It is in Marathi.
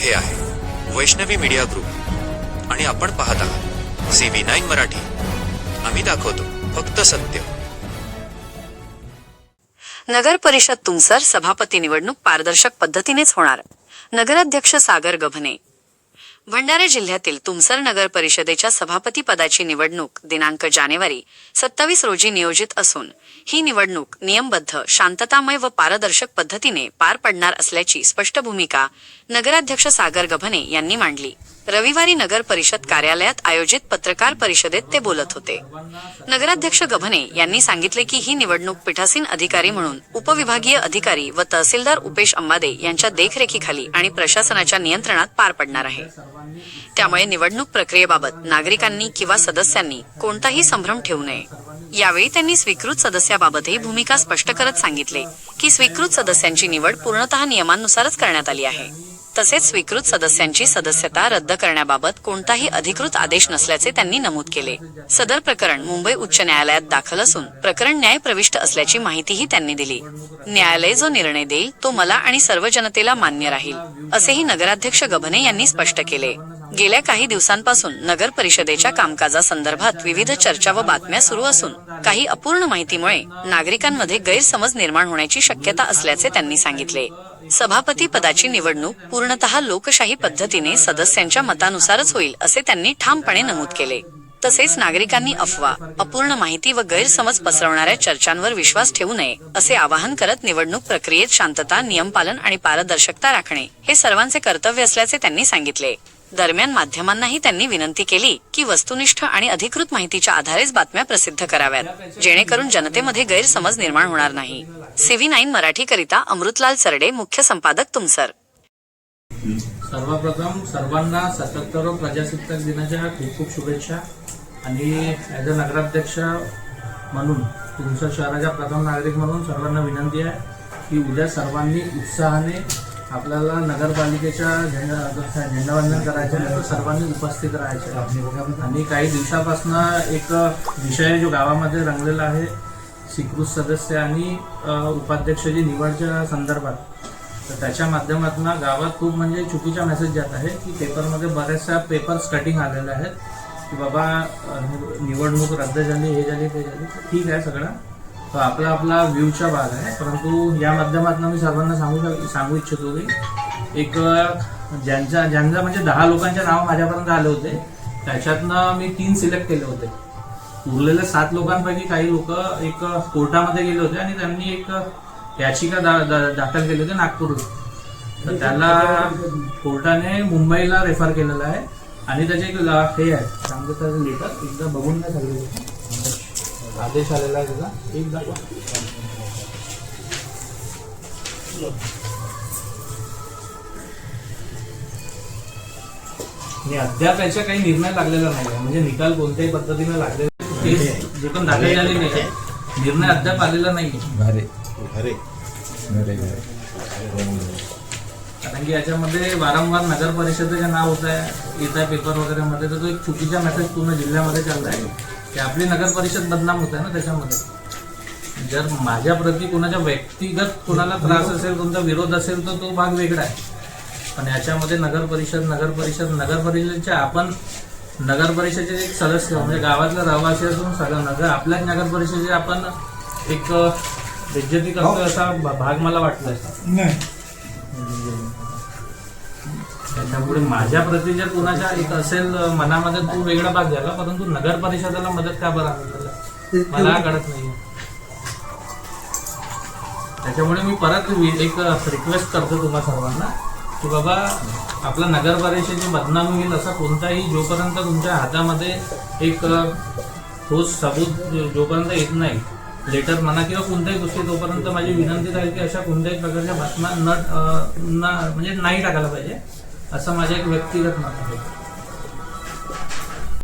हे आहे. Vaishnavi media group. आणि आपण पाहत आहात. C V nine Marathi. आम्ही दाखवतो फक्त सत्य. नगर परिषद तुमसर सभापती निवडणूक पारदर्शक पद्धतीनेच होणार. नगराध्यक्ष सागर गभने भंडारा जिल्ह्यातील तुमसर नगर परिषदेच्या सभापती पदाची निवडणूक दिनांक जानेवारी सत्तावीस रोजी नियोजित असून ही निवडणूक नियमबद्ध शांततामय व पारदर्शक पद्धतीने पार पडणार असल्याची स्पष्ट भूमिका नगराध्यक्ष सागर गभने यांनी मांडली. रविवारी नगर परिषद कार्यालयात आयोजित पत्रकार परिषदेत ते बोलत होते. नगराध्यक्ष गभने यांनी सांगितले की ही निवडणूक पीठासीन अधिकारी म्हणून उपविभागीय अधिकारी व तहसीलदार उपेश अंबादे यांच्या देखरेखीखाली आणि प्रशासनाच्या नियंत्रणात पार पडणार आहे. त्यामुळे निवडणूक प्रक्रियेबाबत नागरिकांनी किंवा सदस्यांनी कोणताही संभ्रम ठेवू नये. यावेळी त्यांनी स्वीकृत सदस्याबाबतही भूमिका स्पष्ट करत सांगितले की स्वीकृत सदस्यांची निवड पूर्णतः नियमानुसारच करण्यात आली आहे. तसेच स्वीकृत सदस्यांची सदस्यता रद्द करण्याबाबत कोणताही अधिकृत आदेश नसल्याचे त्यांनी नमूद केले. सदर प्रकरण मुंबई उच्च न्यायालयात दाखल असून प्रकरण न्यायप्रविष्ट असल्याची माहितीही त्यांनी दिली. न्यायालय जो निर्णय देईल तो मला आणि सर्व जनतेला मान्य राहील असेही नगराध्यक्ष गभने यांनी स्पष्ट केले. गेल्या काही दिवसांपासून नगर परिषदेच्या कामकाजासंदर्भात विविध चर्चा व बातम्या सुरू असून काही अपूर्ण माहितीमुळे नागरिकांमध्ये गैरसमज निर्माण होण्याची शक्यता असल्याचे त्यांनी सांगितले. सभापती पदाची निवडणूक पूर्णतः लोकशाही पद्धतीने सदस्यांच्या मतानुसारच होईल असे त्यांनी ठामपणे नमूद केले. तसेच नागरिकांनी अफवा अपूर्ण माहिती व गैरसमज पसरवणाऱ्या चर्चांवर विश्वास ठेवू नये असे आवाहन करत निवडणूक प्रक्रियेत शांतता नियमपालन आणि पारदर्शकता राखणे हे सर्वांचे कर्तव्य असल्याचे त्यांनी सांगितले. दरम्यान माध्यमांनाही त्यांनी विनंती केली की वस्तुनिष्ठ आणि अधिकृत माहितीच्या आधारेच बातम्या प्रसिद्ध कराव्यात जेणेकरून जनतेमध्ये गैरसमज निर्माण होणार नाही. सीव्ही नाईन मराठी करिता अमृतलाल सरडे मुख्य संपादक तुमसर. सर्वप्रथम सर्वांना सत्याहत्तर प्रजासत्ताक दिनाच्या खूप खूप शुभेच्छा. आणि ॲज अ नगराध्यक्ष म्हणून तुमच्या शहराच्या प्रथम नागरिक म्हणून सर्वांना विनंती आहे की उद्या सर्वांनी उत्साहाने आपल्याला नगरपालिकेच्या झेंडा झेंडावंदन करायचं आहे तर सर्वांनी उपस्थित राहायचं. आहे आणि काही दिवसापासून एक विषय जो गावामध्ये रंगलेला आहे स्वीकृत सदस्य आणि उपाध्यक्षाची निवडच्या संदर्भात. तर त्याच्या माध्यमातून गावात खूप म्हणजे चुकीचा मेसेज जात आहे की पेपरमध्ये बऱ्याचशा पेपर्स कटिंग आलेल्या आहेत की बाबा निवडणूक रद्द झाली हे झाली ते झाली. ठीक आहे सगळं. तो आपला आपला व्ह्यूचा भाग आहे. परंतु या माध्यमातून मी सर्वांना सांगू शक- सांगू इच्छितो की एक ज्यांच्या ज्यांचा म्हणजे दहा लोकांचे नाव माझ्यापर्यंत आले होते त्याच्यातनं मी तीन सिलेक्ट केले होते. उरलेल्या सात लोकांपैकी काही लोक एक कोर्टामध्ये गेले होते आणि त्यांनी एक याचिका दा- दा- दाखल केली होती नागपूर तर त्याला कोर्टाने मुंबईला रेफर केलेलं आहे. आणि त्याचे एक हे आहे. सांगतो त्याचं लेटर. एकदा बघून नाही सगळे आदेश आलेला आहे त्याचा. एक दाखवा. अद्याप याचा काही निर्णय लागलेला नाही आहे. म्हणजे निकाल कोणत्याही पद्धतीने लागलेला केस जे पण दाखल झालेली आहे निर्णय अद्याप आलेला नाही कारण की याच्यामध्ये वारंवार नगर परिषदेचे नाव होत आहे येत आहे पेपर वगैरे मध्ये तर तो एक चुकीचा मेसेज पूर्ण जिल्ह्यामध्ये चाललाय. की आपली नगर परिषद बदनाम होत आहे ना त्याच्यामध्ये. जर माझ्या प्रती कोणाच्या व्यक्तिगत कोणाला त्रास असेल कोणता विरोध असेल तर तो भाग वेगळा आहे. पण याच्यामध्ये नगर परिषद नगर परिषद नगर परिषदेच्या आपण नगर परिषदेचे एक सदस्य म्हणजे गावातले रहिवासी असून सगळं नगर आपल्याच नगर परिषदेचे आपण एक बेज्जती करतो असा भा- भाग मला वाटलाय त्याच्यामुळे माझ्या प्रती जर कोणाच्या एक असेल मनामध्ये तो वेगळा भाग झाला परंतु नगर परिषदेला मदत का बरं मला कळत नाही. त्याच्यामुळे मी परत वि- एक रिक्वेस्ट करतो तुम्हा सर्वांना की बाबा आपला नगर परिषदेची बदनाम होईल असा कोणताही जोपर्यंत तुमच्या हातामध्ये एक अ, ठोस सबूत जो- जोपर्यंत येत नाही लेटर म्हणा किंवा कोणत्याही गोष्टी तोपर्यंत माझी विनंती राहील की अशा कोणत्याही प्रकारच्या बातम्या न म्हणजे नाही टाकायला पाहिजे असं माझं एक व्यक्तिगत मत आहे.